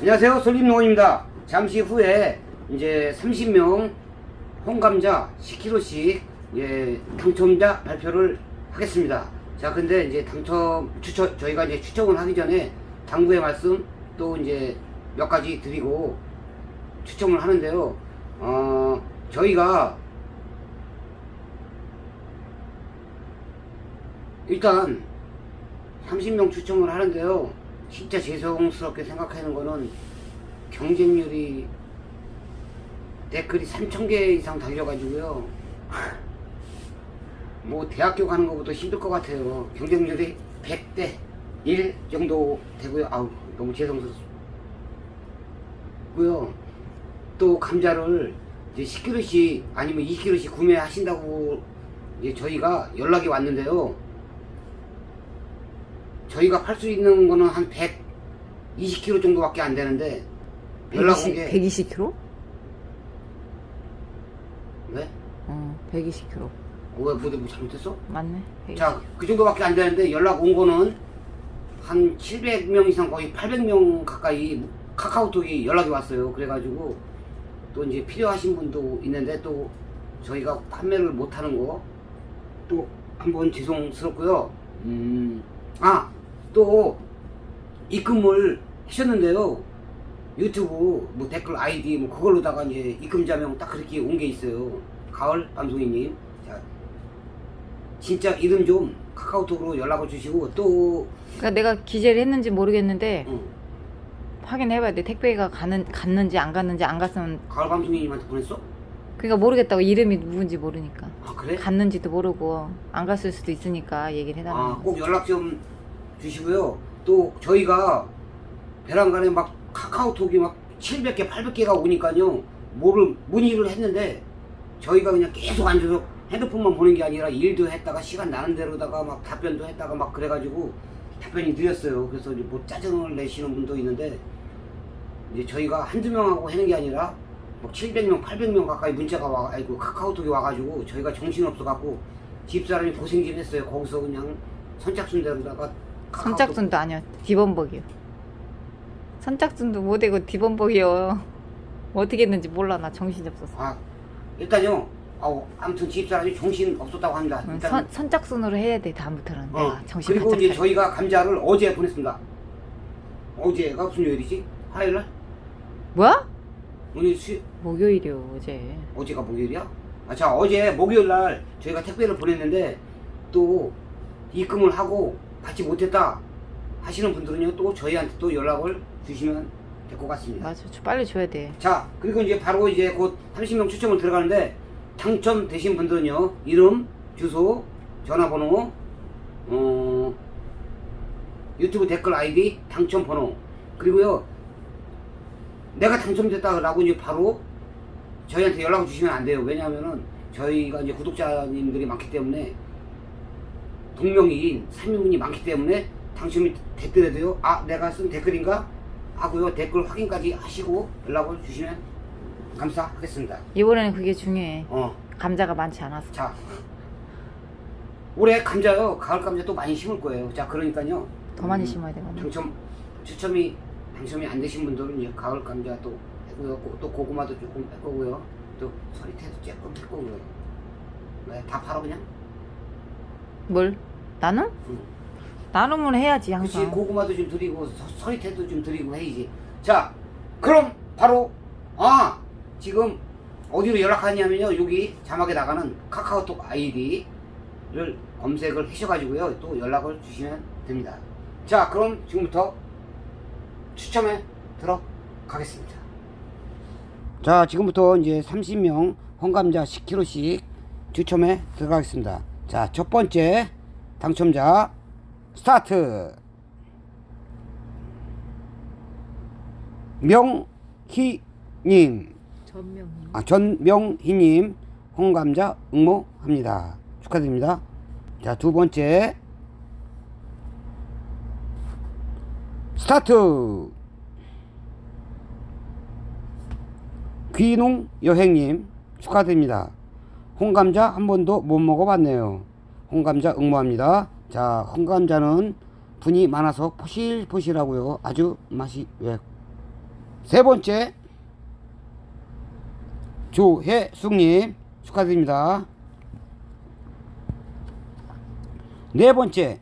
안녕하세요. 솔림농원입니다. 잠시 후에 이제 30명 홍감자 10kg씩 예, 당첨자 발표를 하겠습니다. 자, 근데 이제 당첨 추첨 저희가 이제 추첨을 하기 전에 당부의 말씀 또 이제 몇 가지 드리고 추첨을 하는데요. 어, 저희가 일단 30명 추첨을 하는데요. 진짜 죄송스럽게 생각하는 거는 경쟁률이 댓글이 3,000개 이상 달려가지고요. 뭐 대학교 가는 것보다 힘들 것 같아요. 경쟁률이 100대 1 정도 되고요. 아우 너무 죄송스럽고요. 또 감자를 이제 10kg씩 아니면 20kg씩 구매하신다고 이제 저희가 연락이 왔는데요. 저희가 팔 수 있는 거는 한 120kg 정도밖에 안 되는데 연락 온 120, 게 120kg? 왜? 어, 120kg. 왜, 뭐, 뭐 잘못했어? 맞네. 120. 자, 그 정도밖에 안 되는데 연락 온 거는 한 700명 이상 거의 800명 가까이 카카오톡이 연락이 왔어요. 그래가지고 또 이제 필요하신 분도 있는데 또 저희가 판매를 못 하는 거 또 한번 죄송스럽고요. 음, 아, 또 입금을 하셨는데요. 유튜브 뭐 댓글 아이디 뭐 그걸로다가 이제 입금자명 딱 그렇게 온 게 있어요. 가을 방송이님. 자, 진짜 이름 좀 카카오톡으로 연락을 주시고 또 그러니까 내가 기재를 했는지 모르겠는데 응, 확인해봐야 돼. 택배가 가는 갔는지 안 갔는지 안 갔으면 가을 방송이님한테 보냈어? 그러니까 모르겠다고 이름이 누군지 모르니까 아 그래? 갔는지도 모르고 안 갔을 수도 있으니까 얘기를 해달라는 아, 거지. 꼭 연락 좀 주시고요. 또 저희가 베란간에 막 카카오톡이 막 700개, 800개가 오니까요. 뭐를 문의를 했는데 저희가 그냥 계속 앉아서 핸드폰만 보는 게 아니라 일도 했다가 시간 나는 대로다가 막 답변도 했다가 막 그래가지고 답변이 느렸어요. 그래서 이제 뭐 짜증을 내시는 분도 있는데 이제 저희가 한두 명하고 하는 게 아니라 뭐 700명, 800명 가까이 문자가 와, 아이고 카카오톡이 와가지고 저희가 정신없어갖고 집사람이 고생 좀 했어요. 거기서 그냥 선착순대로다가 선착순도 아니야. 디범벅이요. 선착순도 못되고 디범벅이요. 어떻게 했는지 몰라. 나 정신이 없어서. 아 일단요. 아우 아무튼 집사람이 정신 없었다고 합니다. 응, 일단 선, 선착순으로 해야 돼. 다음부터는 어, 내가 정신 그리고 바짝 이제 차려. 저희가 감자를 어제 보냈습니다. 어제가 무슨 요일이지? 화요일 날? 뭐야? 오늘 수 목요일이요 어제. 어제가 목요일이야? 아, 자, 어제 목요일 날 저희가 택배를 보냈는데 또 입금을 하고 받지 못했다 하시는 분들은요 또 저희한테 또 연락을 주시면 될 것 같습니다. 맞아. 저 빨리 줘야 돼. 자, 그리고 이제 바로 이제 곧 30명 추첨을 들어가는데 당첨되신 분들은요 이름, 주소, 전화번호, 어, 유튜브 댓글 아이디, 당첨 번호 그리고요 내가 당첨됐다라고 이제 바로 저희한테 연락을 주시면 안 돼요. 왜냐하면은 저희가 이제 구독자님들이 많기 때문에 동명이인 3인분이 많기 때문에 당첨이 됐더라도요 아 내가 쓴 댓글인가 하고요 댓글 확인까지 하시고 연락을 주시면 감사하겠습니다. 이번에는 그게 중요해. 어, 감자가 많지 않아서. 자 올해 감자요 가을 감자 또 많이 심을 거예요. 자 그러니까요 더 많이 음, 심어야 되거든. 당첨 추첨이 당첨이 안 되신 분들은 이제 가을 감자 또 했고요. 고- 또 고구마도 조금 할 거고요. 또 서리태도 조금 할 거고요. 네, 다 팔아 그냥. 뭘? 나는? 응. 나눔을 해야지 항상. 고구마도 좀 드리고 서- 서리태도 좀 드리고 해야지. 자 그럼 바로 아 지금 어디로 연락하냐면요 여기 자막에 나가는 카카오톡 아이디를 검색을 하셔가지고요 또 연락을 주시면 됩니다. 자 그럼 지금부터 추첨에 들어가겠습니다. 자 지금부터 이제 30명 홍감자 10kg씩 추첨에 들어가겠습니다. 자 첫 번째 당첨자 스타트 명희님 전명. 아, 전명희님 홍감자 응모합니다. 축하드립니다. 자, 두 번째. 스타트! 귀농 여행님 축하드립니다. 홍감자 한 번도 못 먹어봤네요. 홍감자 응모합니다. 자, 홍감자는 분이 많아서 포실포실하고요. 아주 맛이 왜 세 번째 조혜숙님 축하드립니다. 네 번째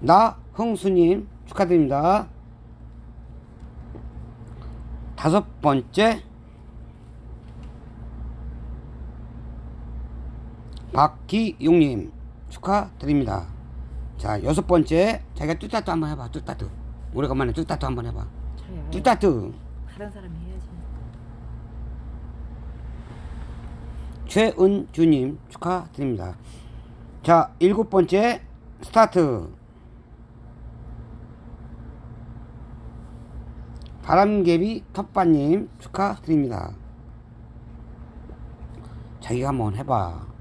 나흥수님 축하드립니다. 다섯 번째 박기용님 축하드립니다. 자 여섯 번째 자기가 뚜따뚜 한번 해봐 뚜따뚜 오래간만에 뚜따뚜 한번 해봐 뚜따뚜 다른 사람이 해야지. 최은주님 축하드립니다. 자 일곱 번째 스타트 바람개비 텃밭님 축하드립니다. 자기가 한번 해봐.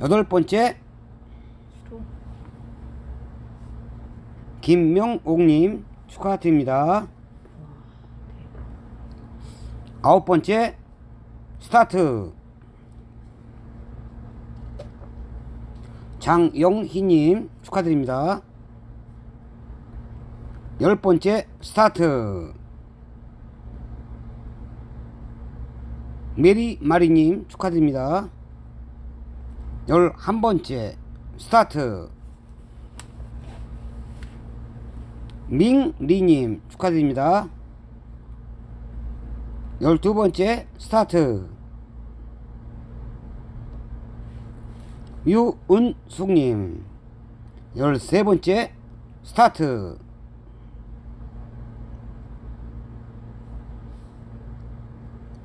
여덟 번째. 김명옥님 축하드립니다. 아홉 번째 스타트 장영희님 축하드립니다. 열 번째 스타트 메리 마리님 축하드립니다. 열한 번째 스타트. 밍리님 축하드립니다. 열두 번째 스타트. 유은숙님 열세 번째 스타트.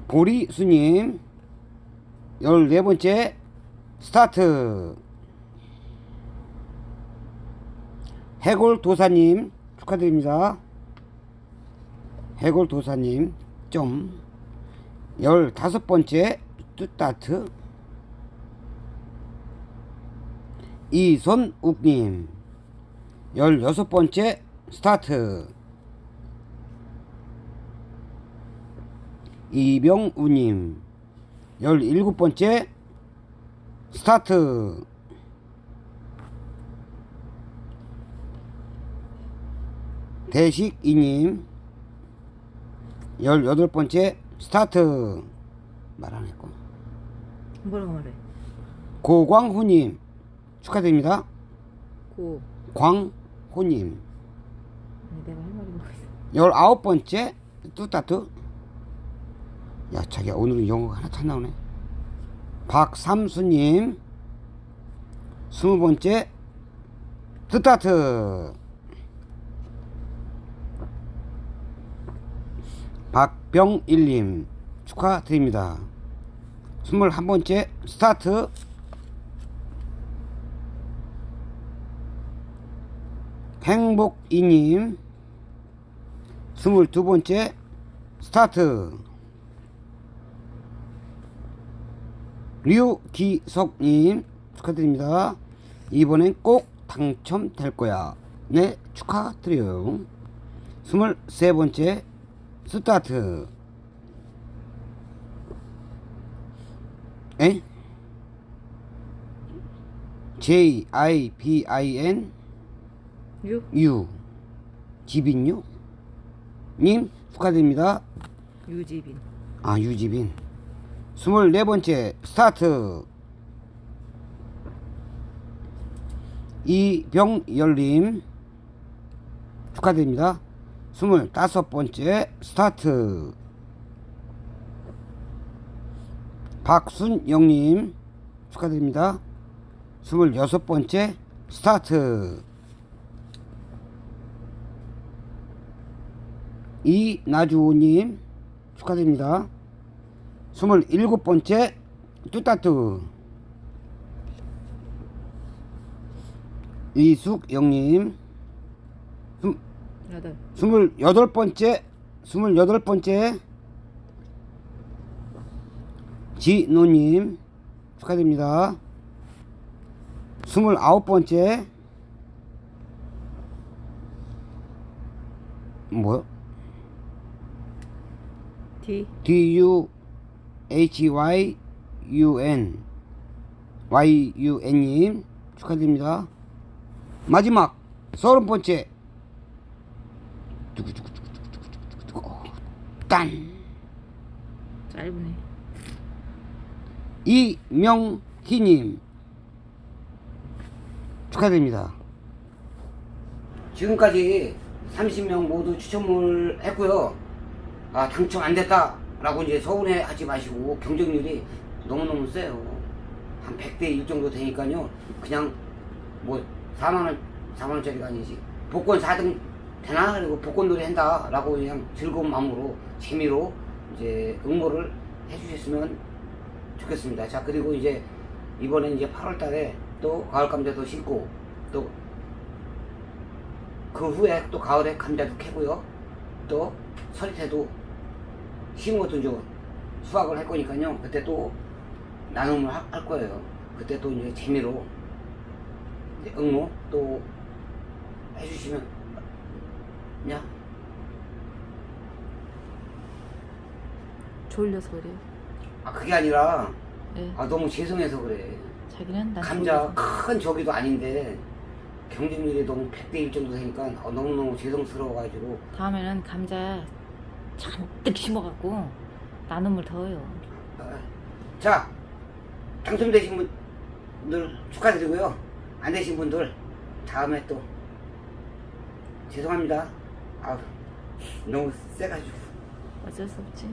보리수님 열네 번째 스타트. 해골 도사님 축하드립니다. 해골 도사님 점 열다섯 번째 스타트. 이선욱님 열여섯 번째 스타트. 이병우님 열일곱 번째 스타트 대식이님 열여덟 번째 스타트 말 안 했고 뭐라고 말해? 고광호님 축하드립니다. 고. 광호님 아니, 내가 할 말이 뭐가 있어? 열아홉 번째 뚜따뚜 야 자기야 오늘은 영어가 하나 안 나오네 박삼수님 스무 번째 뚜따뚜 박병일님 축하드립니다. 스물한 번째 스타트. 행복이님 스물두 번째 스타트 류기석님 축하드립니다. 이번엔 꼭 당첨될 거야. 네 축하드려요. 스물세 번째 스타트 에? J I B I N 유. 유 지빈유 님 축하드립니다. 유지빈. 아 유지빈 스물네 번째 스타트 이병열님 축하드립니다. 스물다섯 번째 스타트 박순영님 축하드립니다. 스물여섯 번째 스타트 이나주호님 축하드립니다. 스물일곱 번째 뚜따뚜 이숙영님 스- 여덟. 스물여덟 번째 스물여덟 번째 지노님 축하드립니다. 스물아홉 번째 뭐요? D. D U H Y U N Y U N님 축하드립니다. 마지막 서른 번째. 아이고 딴 짧으네. 이명희님 축하드립니다. 지금까지 30명 모두 추첨을 했고요. 아 당첨 안 됐다 라고 이제 서운해 하지 마시고 경쟁률이 너무너무 세요. 한 100대 1 정도 되니까요. 그냥 뭐 4만 원, 4만 원짜리가 아니지. 복권 4등 되나? 그리고 복권 놀이 한다 라고 그냥 즐거운 마음으로 재미로 이제 응모를 해주셨으면 좋겠습니다. 자 그리고 이제 이번에 이제 8월 달에 또 가을 감자도 심고 또 그 후에 또 가을에 감자도 캐고요. 또 서리태도 심은 것도 이제 수확을 할 거니까요. 그때 또 나눔을 하- 할 거예요. 그때 또 이제 재미로 이제 응모 또 해주시면 냐? 졸려서 그래요. 아 그게 아니라 네. 아 너무 죄송해서 그래. 자기는 난 감자 졸려서. 큰 저기도 아닌데 경쟁률이 너무 100대 1 정도 되니까 어, 너무너무 죄송스러워가지고 다음에는 감자 잔뜩 심어갖고 나눔을 더 해요. 아, 자 당첨되신 분들 축하드리고요 안 되신 분들 다음에 또 죄송합니다 아 너무 세가지고 어쩔 수 없지.